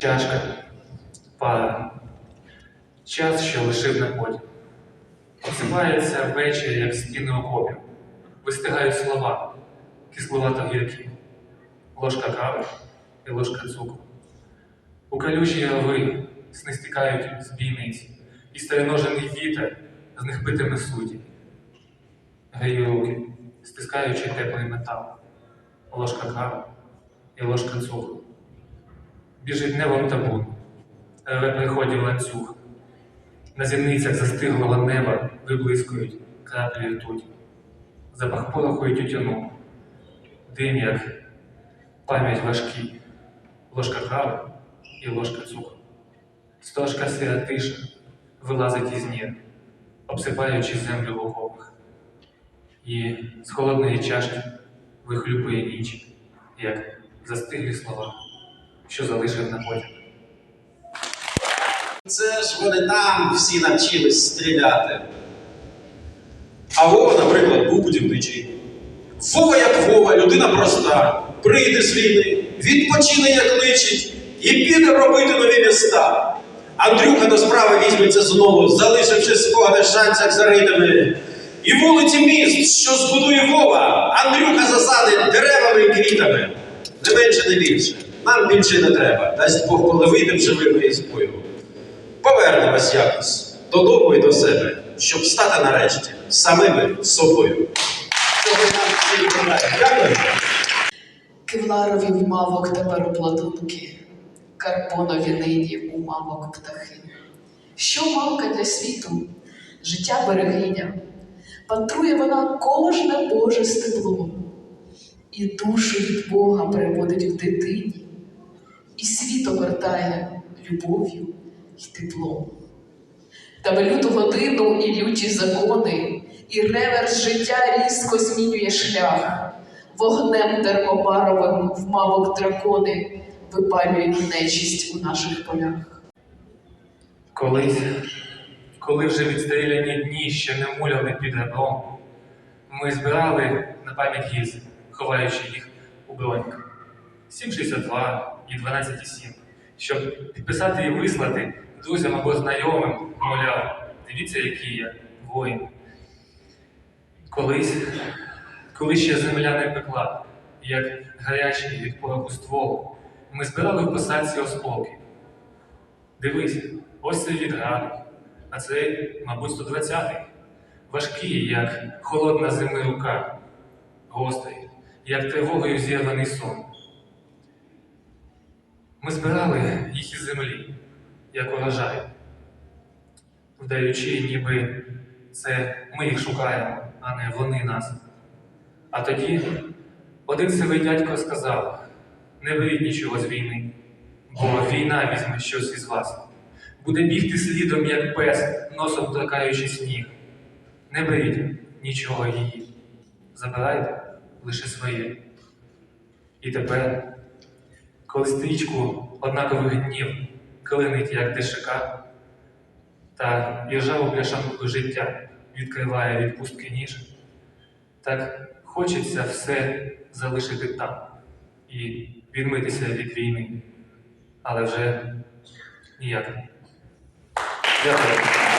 чашка, пара. Час, що лишив на потім. Посипається ввечері, як стіни окопів. Вистигають слова, кисловато гіркі. Ложка кави і ложка цукру. У калюжі рови сни стікають з бійниць, і стариножений вітер з них питиме суді. Грію руки, стискаючи теплий метал, ложка кави і ложка цукру. Біжить небом табун, реве приходів ланцюг. На зірницях застиглого неба виблискують краплі ртуті. Запах пороху і тютюну, дим як пам'ять важкий, ложка кави і ложка цукру. Стожка сира тиша вилазить із нір, обсипаючи землю в окопах. І з холодної чашки вихлюпує ніч, як застиглі слова, що залишив на потім. Це ж вони там всі навчились стріляти. А Вова, наприклад, був будівничий. Вова як Вова, людина проста. Прийде з війни, відпочине як личить і піде робити нові міста. Андрюха до справи візьметься знову, залишивши спогади в шанцях за ритами. І вулиці міст, що збудує Вова, Андрюха засадить деревами і квітами. Не менше, не більше. Нам більше не треба. Дасть Бог, коли вийдемо живими із бою. Повернемось якось додому і до себе, щоб стати нарешті самими собою. Цього нам бажаю. Дякую. Кевларові в мавок тепер обладунки, Карбонові нині у мамок птахи. Що мамка для світу? Життя берегиня, пантрує вона кожне Боже стебло, і душу від Бога приводить в дитині, і світ огортає любов'ю й теплом. Та в люту годину і люті закони, і реверс життя різко змінює шлях. Вогнем термопаровим в мавок дракони випалюють нечисть у наших полях. Колись, коли вже відстріляні дні ще не муляли під ребром, ми збирали на пам'ять гільзи, ховаючи їх у броньках. 7,62 і 12,7, щоб підписати і вислати друзям або знайомим, мовляв, дивіться, які я воїн. Колись, коли ще земля не пекла, як гарячий від пороху стволу, ми збирали в посадці осколки. Дивись, ось цей відгадок, а цей, мабуть, 120-й. Важкий, як холодна зими рука, гострий, як тривогою зірваний сон. Ми збирали їх із землі, як урожай, вдаючи, ніби це ми їх шукаємо, а не вони нас. А тоді один сивий дядько сказав: не беріть нічого з війни, бо війна візьме щось із вас. Буде бігти слідом, як пес, носом торкаючи сніг. Не беріть нічого її, забирайте лише своє. І тепер, коли стрічку однакових днів клинить, як дешика, та іржаву пляшанку життя відкриває від пустки ніж, так хочеться все залишити там і відмитися від війни, але вже ніяк. Дякую.